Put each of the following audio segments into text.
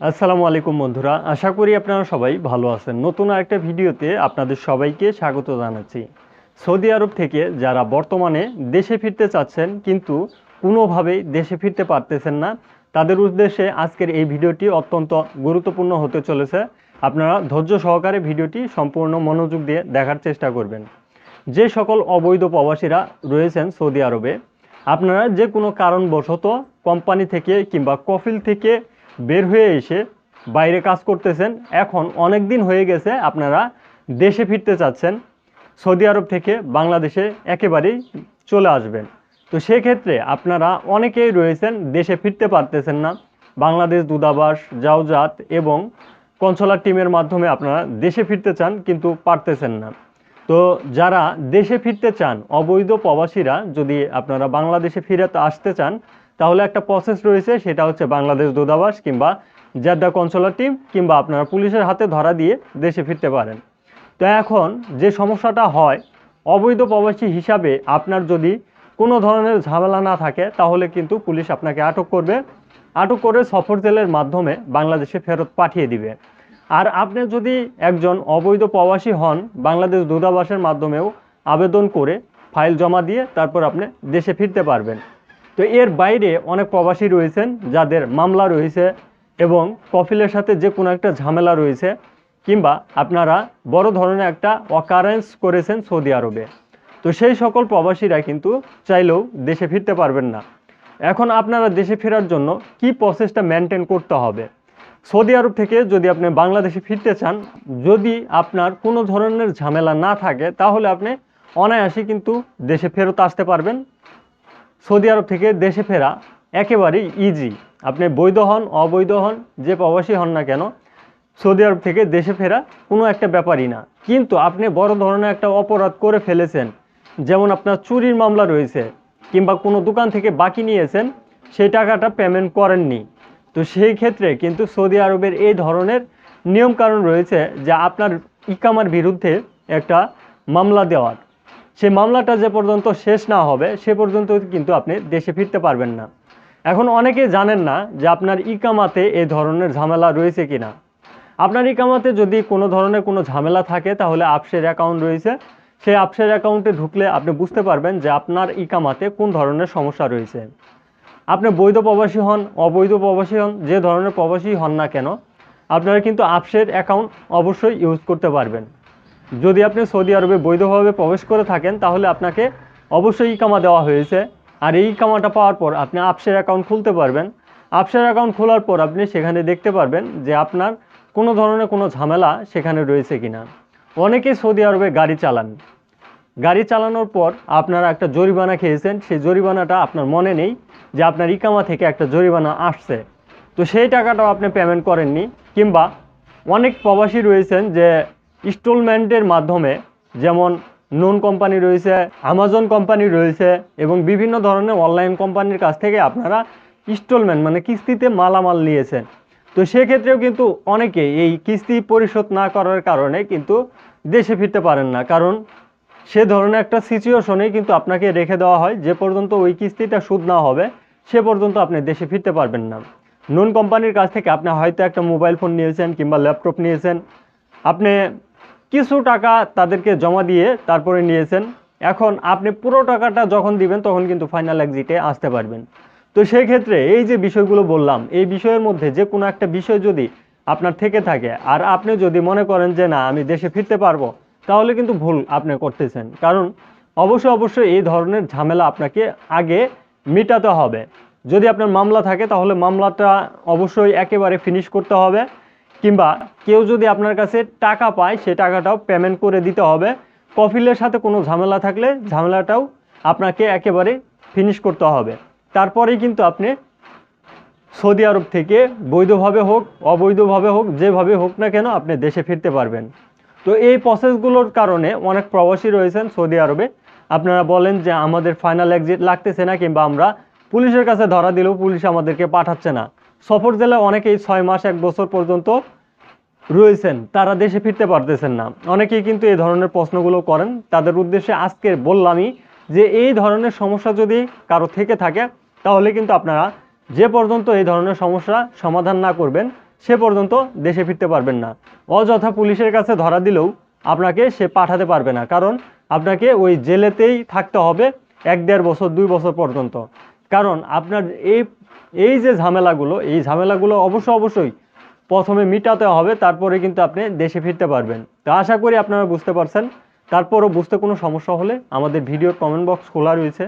আসসালামু আলাইকুম বন্ধুরা, আশা করি আপনারা সবাই ভালো আছেন। নতুন আরেকটা ভিডিওতে আপনাদের সবাইকে স্বাগত জানাচ্ছি। সৌদি আরব থেকে যারা বর্তমানে দেশে ফিরতে চাচ্ছেন, কিন্তু কোনোভাবেই দেশে ফিরতে পারতেছেন না, তাদের উদ্দেশ্যে আজকের এই ভিডিওটি অত্যন্ত গুরুত্বপূর্ণ হতে চলেছে। আপনারা ধৈর্য সহকারে ভিডিওটি সম্পূর্ণ মনোযোগ দিয়ে দেখার চেষ্টা করবেন। যে সকল অবৈধ প্রবাসীরা রয়েছেন সৌদি আরবে, আপনারা যে কোনো কারণবশত কোম্পানি থেকে কিংবা কফিল থেকে বের হয়ে এসে বাইরে কাজ করতেছেন। এখন অনেক দিন হয়ে গেছে আপনারা দেশে ফিরতে চাচ্ছেন। সৌদি আরব থেকে বাংলাদেশে একেবারেই চলে আসবেন। তো সেক্ষেত্রে আপনারা অনেকেই রয়েছেন, দেশে ফিরতে পারতেছেন না। বাংলাদেশ দূতাবাস, জাওজাত এবং কনসোলার টিমের মাধ্যমে আপনারা দেশে ফিরতে চান, কিন্তু পারতেছেন না। তো যারা দেশে ফিরতে চান, অবৈধ প্রবাসীরা যদি আপনারা বাংলাদেশে ফিরে আসতে চান তাহলে একটা প্রসেস রয়েছে, সেটা হচ্ছে বাংলাদেশ দূতাবাস কিংবা জেদ্দা কনসোলার টিম কিংবা আপনারা পুলিশের হাতে ধরা দিয়ে দেশে ফিরতে পারেন। তো এখন যে সমস্যাটা হয়, অবৈধ প্রবাসী হিসাবে আপনার যদি কোনো ধরনের ঝামেলা না থাকে, তাহলে কিন্তু পুলিশ আপনাকে আটক করবে। আটক করে সফর জেলের মাধ্যমে বাংলাদেশে ফেরত পাঠিয়ে দিবে। আর আপনি যদি একজন অবৈধ প্রবাসী হন, বাংলাদেশ দূতাবাসের মাধ্যমেও আবেদন করে ফাইল জমা দিয়ে তারপর আপনি দেশে ফিরতে পারবেন। তো এর বাইরে অনেক প্রবাসী রয়েছেন যাদের মামলা রয়েছে এবং কফিলের সাথে যে কোনো একটা ঝামেলা রয়েছে, কিংবা আপনারা বড় ধরনের একটা অকারেন্স করেছেন সৌদি আরবে। তো সেই সকল প্রবাসীরা কিন্তু চাইলেও দেশে ফিরতে পারবেন না। এখন আপনারা দেশে ফেরার জন্য কি প্রসেসটা মেনটেন করতে হবে? সৌদি আরব থেকে যদি আপনি বাংলাদেশে ফিরতে চান, যদি আপনার কোনো ধরনের ঝামেলা না থাকে, তাহলে আপনি অনায়াসে কিন্তু দেশে ফেরত আসতে পারবেন। সৌদি আরব থেকে দেশে ফেরা একেবারেই ইজি আপনি বৈধ হন, অবৈধ হন, যে প্রবাসী হন না কেন, সৌদি আরব থেকে দেশে ফেরা কোনো একটা ব্যাপারই না। কিন্তু আপনি বড় ধরনের একটা অপরাধ করে ফেলেছেন, যেমন আপনার চুরির মামলা রয়েছে, কিংবা কোনো দোকান থেকে বাকি নিয়েছেন, সেই টাকাটা পেমেন্ট করেননি। তো সেই ক্ষেত্রে কিন্তু সৌদি আরবের এই ধরনের নিয়মকানুন রয়েছে যে আপনার ইকামার বিরুদ্ধে একটা মামলা দেওয়ার। সেই মামলাটা যে পর্যন্ত শেষ না হবে, সে পর্যন্ত কিন্তু আপনি দেশে ফিরতে পারবেন না। এখন অনেকে জানেন না যে আপনার ইকামাতে এই ধরনের ঝামেলা রয়েছে কিনা। আপনার ইকামাতে যদি কোনো ধরনের কোনো ঝামেলা থাকে, তাহলে আপসের অ্যাকাউন্ট রয়েছে। সেই আপসের অ্যাকাউন্টে ঢুকলে আপনি বুঝতে পারবেন যে আপনার ইকামাতে কোন ধরনের সমস্যা রয়েছে। আপনি বৈধ প্রবাসী হন, অবৈধ প্রবাসী হন, যে ধরনের প্রবাসী হন না কেন, আপনারা কিন্তু আপসের অ্যাকাউন্ট অবশ্যই ইউজ করতে পারবেন। যদি আপনি সৌদি আরবে বৈধভাবে প্রবেশ করে থাকেন, তাহলে আপনাকে অবশ্যই ইকামা দেওয়া হয়েছে। আর এই ইকামাটা পাওয়ার পর আপনি আপসের অ্যাকাউন্ট খুলতে পারবেন। আপসের অ্যাকাউন্ট খোলার পর আপনি সেখানে দেখতে পারবেন যে আপনার কোনো ধরনের কোনো ঝামেলা সেখানে রয়েছে কিনা। অনেকেই সৌদি আরবে গাড়ি চালান। গাড়ি চালানোর পর আপনারা একটা জরিমানা খেয়েছেন। সেই জরিমানাটা আপনার মনে নেই যে আপনার ইকামা থেকে একটা জরিমানা আসছে। তো সেই টাকাটাও আপনি পেমেন্ট করেননি। কিংবা অনেক প্রবাসী রয়েছেন যে ইনস্টলমেন্টের মাধ্যমে যেমন নুন কোম্পানি রয়েছে আমাজন কোম্পানি রয়েছে এবং বিভিন্ন ধরনের অনলাইন কোম্পানির কাছ থেকে আপনারা ইনস্টলমেন্ট মানে কিস্তিতে মালামাল নিয়েছেন। তো সেক্ষেত্রেও কিন্তু অনেকে এই কিস্তি পরিশোধ না করার কারণে কিন্তু দেশে ফিরতে পারেন না। কারণ সে ধরনের একটা সিচুয়েশনেই কিন্তু আপনাকে রেখে দেওয়া হয়, যে পর্যন্ত ওই কিস্তিটা সুদ না হবে, সে পর্যন্ত আপনি দেশে ফিরতে পারবেন না। নন কোম্পানির কাছ থেকে আপনি হয়তো একটা মোবাইল ফোন নিয়েছেন কিংবা ল্যাপটপ নিয়েছেন। আপনি কিছু টাকা তাদেরকে জমা দিয়ে তারপরে নিয়েছেন। এখন আপনি পুরো টাকাটা যখন দিবেন, তখন কিন্তু ফাইনাল এক্সিটে আসতে পারবেন। তো সেই ক্ষেত্রে এই যে বিষয়গুলো বললাম, এই বিষয়ের মধ্যে যে কোনো একটা বিষয় যদি আপনার থেকে থাকে, আর আপনি যদি মনে করেন যে না, আমি দেশে ফিরতে পারব, তাহলে কিন্তু ভুল আপনি করতেছেন। কারণ অবশ্যই অবশ্যই এই ধরনের ঝামেলা আপনাকে আগে মেটাতে হবে। যদি আপনার মামলা থাকে, তাহলে মামলাটা অবশ্যই একেবারে ফিনিশ করতে হবে। কিংবা কেউ যদি আপনার কাছে টাকা পায়, সে টাকাটাও পেমেন্ট করে দিতে হবে। কফিলের সাথে কোনো ঝামেলা থাকলে ঝামেলাটাও আপনাকে একেবারে ফিনিশ করতে হবে। তারপরেই কিন্তু আপনি সৌদি আরব থেকে বৈধভাবে হোক, অবৈধভাবে হোক, যেভাবে হোক না কেন আপনি দেশে ফিরতে পারবেন। তো এই প্রসেসগুলোর কারণে অনেক প্রবাসী রয়েছেন সৌদি আরবে। আপনারা বলেন যে আমাদের ফাইনাল এক্সিট লাগতেছে না কিংবা আমরা পুলিশের কাছে ধরা দিলেও পুলিশ আমাদেরকে পাঠাচ্ছে না। সফর জেলায় অনেকেই ছয় মাস, এক বছর পর্যন্ত রয়েছেন। তারা দেশে ফিরতে পারতেছেন না। অনেকেই কিন্তু এই ধরনের প্রশ্নগুলো করেন। তাদের উদ্দেশ্যে আজকে বললামই যে, এই ধরনের সমস্যা যদি কারও থেকে থাকে, তাহলে কিন্তু আপনারা যে পর্যন্ত এই ধরনের সমস্যা সমাধান না করবেন, সে পর্যন্ত দেশে ফিরতে পারবেন না। অযথা পুলিশের কাছে ধরা দিলেও আপনাকে সে পাঠাতে পারবে না। কারণ আপনাকে ওই জেলেতেই থাকতে হবে এক দেড় বছর, দুই বছর পর্যন্ত। কারণ আপনার এই এই যে ঝামেলাগুলো, এই ঝামেলাগুলো অবশ্য অবশ্যই প্রথমে মিটাতে হবে, তারপরে কিন্তু আপনি দেশে ফিরতে পারবেন। তো আশা করি আপনারা বুঝতে পারছেন। তারপরও বুঝতে কোনো সমস্যা হলে আমাদের ভিডিওর কমেন্ট বক্স খোলা রয়েছে,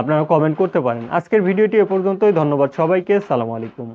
আপনারা কমেন্ট করতে পারেন। আজকের ভিডিওটি এ পর্যন্তই, ধন্যবাদ সবাইকে, সালাম আলাইকুম।